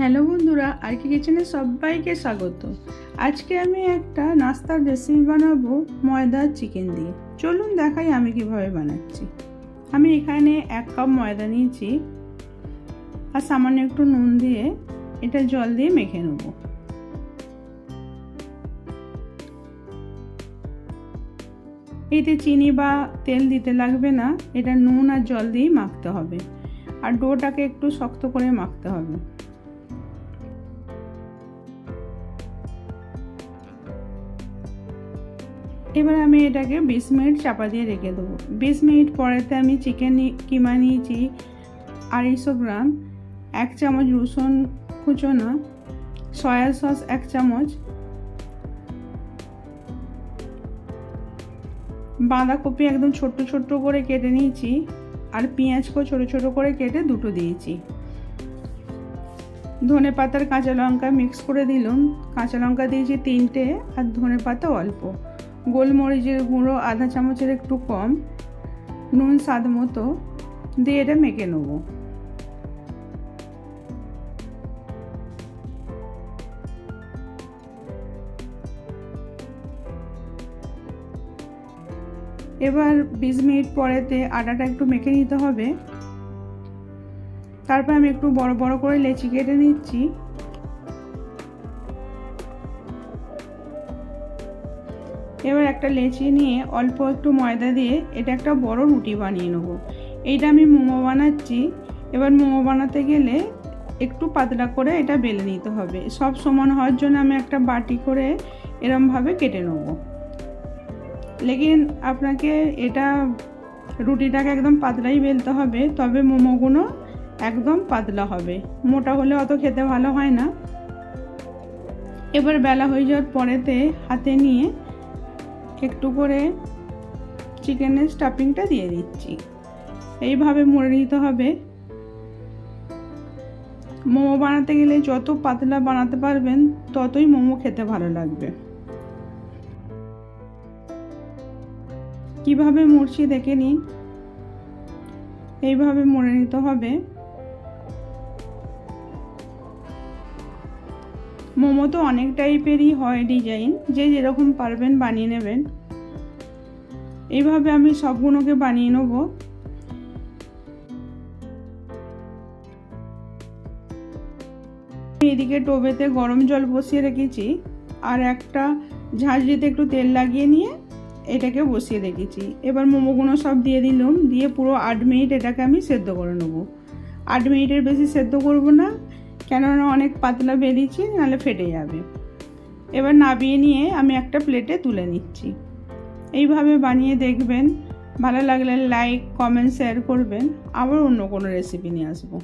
Hello বন্ধুরা আর কি কিচেনে সবাইকে স্বাগত। আজকে আমি একটা নাস্তার রেসিপি বানাবো ময়দার চিকেন দিয়ে। চলুন দেখাই আমি কীভাবে বানাচ্ছি। আমি এখানে এক কাপ ময়দা নিয়েছি আর সামান্য একটু নুন দিয়ে এটা জল দিয়ে মেখে নেব। এতে চিনি বা তেল দিতে লাগবে না, এটা নুন আর জল দিয়েই মাখতে হবে। আর ডোটাকে একটু শক্ত করে মাখতে হবে। এবার আমি এটাকে বিশ মিনিট চাপা দিয়ে রেখে দেবো। বিশ মিনিট পরেতে আমি চিকেন কিমা নিয়েছি আড়াইশো গ্রাম, এক চামচ রসুন কুচোনা, সয়া সস এক চামচ, বাঁধাকপি একদম ছোট্ট ছোট্ট করে কেটে নিয়েছি, আর পেঁয়াজকেও ছোটো ছোটো করে কেটে দুটো দিয়েছি। ধনে পাতার কাঁচা লঙ্কা মিক্স করে দিলাম। কাঁচা লঙ্কা দিয়েছি তিনটে, আর ধনে পাতা অল্প। গোলমরিচের গুঁড়ো আধা চামচের একটু কম, নুন, স্বাদ মতো দিয়ে এটা মেখে নেব। এবার বিশ মিনিট পরেতে আটাটা একটু মেখে নিতে হবে। তারপর আমি একটু বড় বড় করে লেচি কেটে নিচ্ছি। এবার একটা লেচি নিয়ে অল্প একটু ময়দা দিয়ে এটা একটা বড় রুটি বানিয়ে নেব। এইটা আমি মোমো বানাচ্ছি। এবার মোমো বানাতে গেলে একটু পাতলা করে এটা বেলে নিতে হবে। সব সমান হওয়ার জন্য আমি একটা বাটি করে এরমভাবে কেটে নেব। লেকিন আপনাকে এটা রুটিটাকে একদম পাতলাই বেলতে হবে, তবে মোমোগুলো একদম পাতলা হবে। মোটা হলে অত খেতে ভালো হয় না। এবার বেলা হয়ে যাওয়ার পরেতে হাতে নিয়ে একটু করে চিকেনের স্টাফিংটা দিয়ে দিচ্ছি। এইভাবে মুড়ে নিতে হবে। মোমো বানাতে গেলে যত পাতলা বানাতে পারবেন, ততই মোমো খেতে ভালো লাগবে। কীভাবে মুড়ছি দেখে নিন। এইভাবে মুড়ে নিতে হবে। মোমো তো অনেক টাইপেরই হয় ডিজাইন, যে যেরকম পারবেন বানিয়ে নেবেন। এইভাবে আমি সবগুলোকে বানিয়ে নেব। এদিকে টোবেতে গরম জল বসিয়ে রেখেছি, আর একটা ঝাঁঝরিতে একটু তেল লাগিয়ে নিয়ে এটাকে বসিয়ে রেখেছি। এবার মোমোগুলো সব দিয়ে দিলাম, দিয়ে পুরো আট মিনিট এটাকে আমি সেদ্ধ করে নেব। আট মিনিটের বেশি সেদ্ধ করব না কেননা অনেক পাতলা বেরিয়েছি, নাহলে ফেটে যাবে। এবার নাবিয়ে নিয়ে আমি একটা প্লেটে তুলে নিচ্ছি। এইভাবে বানিয়ে দেখবেন। ভালো লাগলে লাইক, কমেন্ট, শেয়ার করবেন। আবার অন্য কোনো রেসিপি নিয়ে আসব।